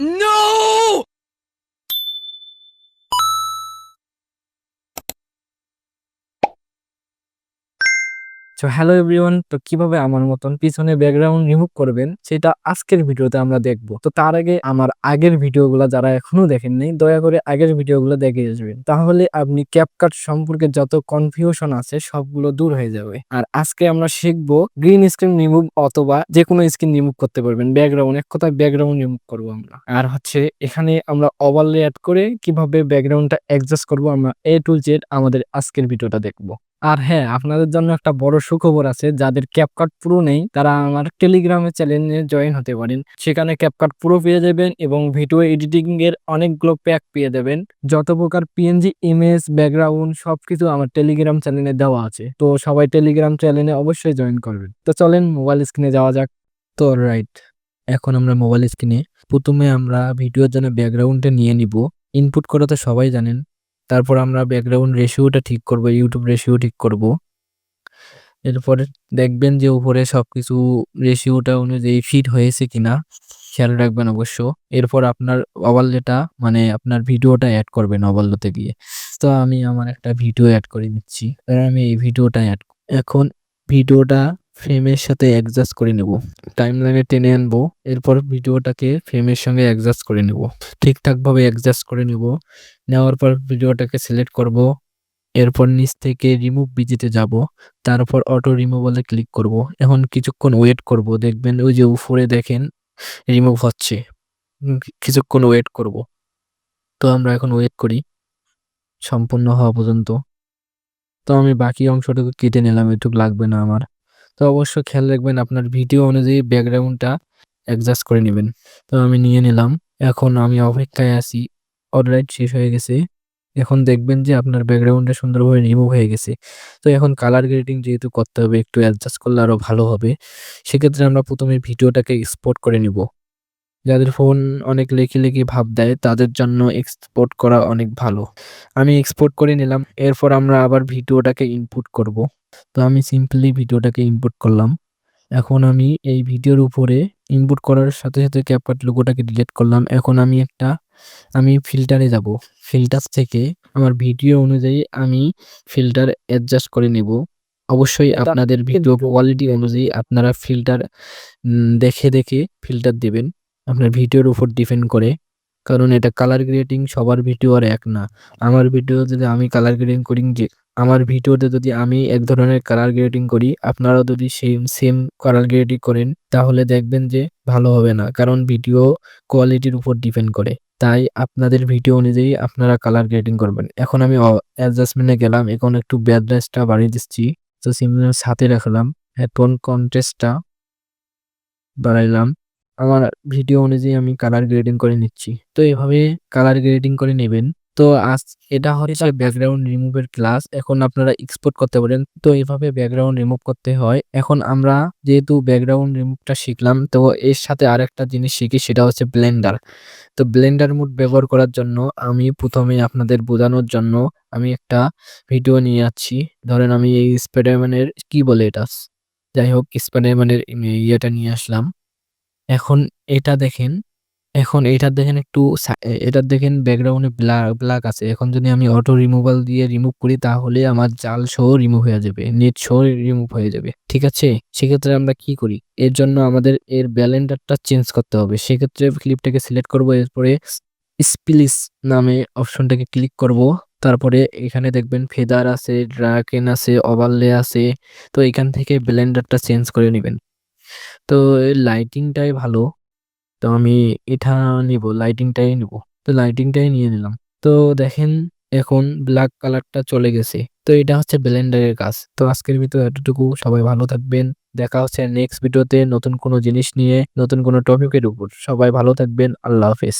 No! তো hello everyone তো কীভাবে আমার মতন পিছনে ব্যাকগ্রাউন্ড রিমুভ করবেন, সেটা আজকের ভিডিওতে আমরা দেখব। তো তার আগে আমার আগের ভিডিওগুলো যারা এখনও দেখেননি দয়া করে আগের ভিডিওগুলো দেখে আসবেন। তাহলে আপনি ক্যাপকাট সম্পর্কে যত কনফিউশন আছে, সবগুলো দূর হয়ে যাবে। আর আজকে আমরা শিখব গ্রিন স্ক্রিন রিমুভ অথবা যে কোনো স্ক্রিন রিমুভ করতে পারবেন। ব্যাকগ্রাউন্ড এক কথায় ব্যাকগ্রাউন্ড রিমুভ করব আমরা। আর হচ্ছে, এখানে আমরা ওভারলে অ্যাড করে কীভাবে ব্যাকগ্রাউন্ডটা অ্যাডজাস্ট করব, আমরা এ টু জেড আমাদের আজকের ভিডিওটা দেখব। আর হ্যাঁ আপনাদের জন্য একটা বড় সুখবর আছে। যাদের ক্যাপকাট প্রো নেই, তারা আমার টেলিগ্রামে চ্যানেলে জয়েন হতে পারেন। সেখানে ক্যাপকাট প্রো পেয়ে যাবেন এবং ভিডিও এডিটিং এর অনেকগুলো প্যাক পেয়ে যাবেন। যত প্রকার পিএনজি ইমেজ ব্যাকগ্রাউন্ড সবকিছু আমার টেলিগ্রাম চ্যানেলে দেওয়া আছে। তো সবাই টেলিগ্রাম চ্যানেলে অবশ্যই জয়েন করবেন। তো চলেন মোবাইল স্ক্রিনে যাওয়া যাক। তো রাইট এখন আমরা মোবাইল স্ক্রিনে প্রথমে আমরা ভিডিওর জন্য ব্যাকগ্রাউন্ডটা নিয়ে নিব। ইনপুট করা তো সবাই জানেন। তারপর আমরা ব্যাকগ্রাউন্ড রেশিওটা ঠিক করব ইউটিউব রেশিও ঠিক করব। এরপরে দেখবেন যে উপরে সব কিছু রেশিওটা অনুযায়ী ফিট হয়েছে কিনা, খেয়াল রাখবেন অবশ্য। এরপর আপনার ওভারলেটা মানে আপনার ভিডিওটা অ্যাড করবেন ওভারলোতে গিয়ে। তো আমি আমার একটা ভিডিও অ্যাড করে নিচ্ছি। আমি এই ভিডিওটা অ্যাড এখন ভিডিওটা ফ্রেমের সাথে অ্যাডজাস্ট করে নেব। টাইম লাইনে টেনে আনব, এরপর ভিডিওটাকে ফ্রেমের সঙ্গে অ্যাডজাস্ট করে নেব। ঠিকঠাকভাবে অ্যাডজাস্ট করে নেব। নেওয়ার পর ভিডিওটাকে সিলেক্ট করব। এরপর নিচ থেকে রিমুভ বিজিতে যাব। তারপর অটো রিমুভালে ক্লিক করব। এখন কিছুক্ষণ ওয়েট করব। দেখবেন ওই যে উপরে দেখেন রিমুভ হচ্ছে। কিছুক্ষণ ওয়েট করব। তো আমরা এখন ওয়েট করি। সম্পূর্ণ হওয়া পর্যন্ত। তো আমি বাকি অংশটুকু কেটে নিলাম। এটুকু লাগবে না আমার। তো অবশ্যই খেয়াল রাখবেন আপনার ভিডিও অনুযায়ী ব্যাকগ্রাউন্ডটা অ্যাডজাস্ট করে নেবেন। তো আমি নিয়ে নিলাম। এখন আমি অপেক্ষায় আছি। অলরাইট শেষ হয়ে গেছে। এখন দেখবেন যে আপনার ব্যাকগ্রাউন্ডটা সুন্দরভাবে রিমুভ হয়ে গেছে। তো এখন কালার গ্রেডিং যেহেতু করতে হবে, একটু অ্যাডজাস্ট করলে আরও ভালো হবে। সেক্ষেত্রে আমরা প্রথমে ভিডিওটাকে এক্সপোর্ট করে নিব। যাদের ফোন অনেক লেখি লেখি ভাব দেয়, তাদের জন্য এক্সপোর্ট করা অনেক ভালো। আমি এক্সপোর্ট করে নিলাম। এরপর আমরা আবার ভিডিওটাকে ইনপুট করব। তো আমি সিম্পলি ভিডিওটাকে ইনপুট করলাম। এখন আমি এই ভিডিওর উপরে ইনপুট করার সাথে সাথে ক্যাপকাট লোগোটাকে ডিলিট করলাম। এখন আমি একটা আমি ফিল্টারে যাব। ফিল্টার থেকে আমার ভিডিও অনুযায়ী আমি ফিল্টার অ্যাডজাস্ট করে নেব। অবশ্যই আপনাদের ভিডিও কোয়ালিটি অনুযায়ী আপনারা ফিল্টার দেখে দেখে ফিল্টার দেবেন। আপনার ভিডিওর উপর ডিপেন্ড করে। কারণ এটা কালার গ্রেডিং সবার ভিডিও আর এক না। আমার ভিডিও যদি আমি কালার গ্রেডিং করি যে, আমার ভিডিওতে যদি আমি এক ধরনের কালার গ্রেডিং করি, আপনারাও যদি সেম সেম কালার গ্রেডিং করেন, তাহলে দেখবেন যে ভালো হবে না, কারণ ভিডিও কোয়ালিটির উপর ডিপেন্ড করে। তাই আপনাদের ভিডিও অনুযায়ী আপনারা কালার গ্রেডিং করবেন। এখন আমি অ্যাডজাস্টমেন্টে গেলাম, এখন একটু ব্যাডনেসটা বাড়িয়ে দিচ্ছি। তো সিমনের সাথে রাখলাম হেডফোন কন্টেস্টটা বাড়াইলাম। আমার ভিডিও অনুযায়ী আমি কালার গ্রেডিং করে নিচ্ছি। তো এভাবে কালার গ্রেডিং করে নেবেন। তো আজ এটা হচ্ছে ব্যাকগ্রাউন্ড রিমুভের ক্লাস এখন আপনারা এক্সপোর্ট করতে পারেন। তো এভাবে ব্যাকগ্রাউন্ড রিমুভ করতে হয়। এখন আমরা যেহেতু ব্যাকগ্রাউন্ড রিমুভটা শিখলাম, তো এর সাথে আরেকটা জিনিস শিখি, সেটা হচ্ছে ব্লেন্ডার তো ব্লেন্ডার মুড ব্যবহার করার জন্য আমি প্রথমে আপনাদের বোঝানোর জন্য আমি একটা ভিডিও নিয়ে যাচ্ছি ধরেন আমি এই স্পাইডারম্যানের কি বলে এটা? যাই হোক স্পাইডারম্যানের ইয়েটা নিয়ে আসলাম। এখন এটা দেখেন, এখন এটার দেখেন একটু এটার দেখেন ব্যাকগ্রাউন্ডে ব্ল্যাক ব্ল্যাক আছে। এখন যদি আমি অটো রিমুভাল দিয়ে রিমুভ করি, তাহলে আমার জাল সহ রিমুভ হয়ে যাবে নেট সহ রিমুভ হয়ে যাবে। ঠিক আছে? সেক্ষেত্রে আমরা কি করি? এর জন্য আমাদের এর ব্যালেন্ডারটা চেঞ্জ করতে হবে। সেক্ষেত্রে ক্লিপটাকে সিলেক্ট করব, এরপরে স্পিলিস নামে অপশনটাকে ক্লিক করব। তারপরে এখানে দেখবেন ফেদার আছে ড্রাকেন আছে ওভারলে আছে। তো এখান থেকে ব্লেন্ডারটা চেঞ্জ করে নেবেন। তো লাইটিংটাই ভালো। তো আমি এটা নিব লাইটিংটাই নিব। তো লাইটিংটাই নিয়ে নিলাম। তো দেখেন এখন ব্ল্যাক কালারটা চলে গেছে। তো এটা হচ্ছে ব্লেন্ডারের কাজ। তো আজকের ভিতরে এতটুকু। সবাই ভালো থাকবেন। দেখা হচ্ছে নেক্সট ভিডিওতে নতুন কোনো জিনিস নিয়ে, নতুন কোনো টপিকের উপর। সবাই ভালো থাকবেন। আল্লাহ হাফেজ।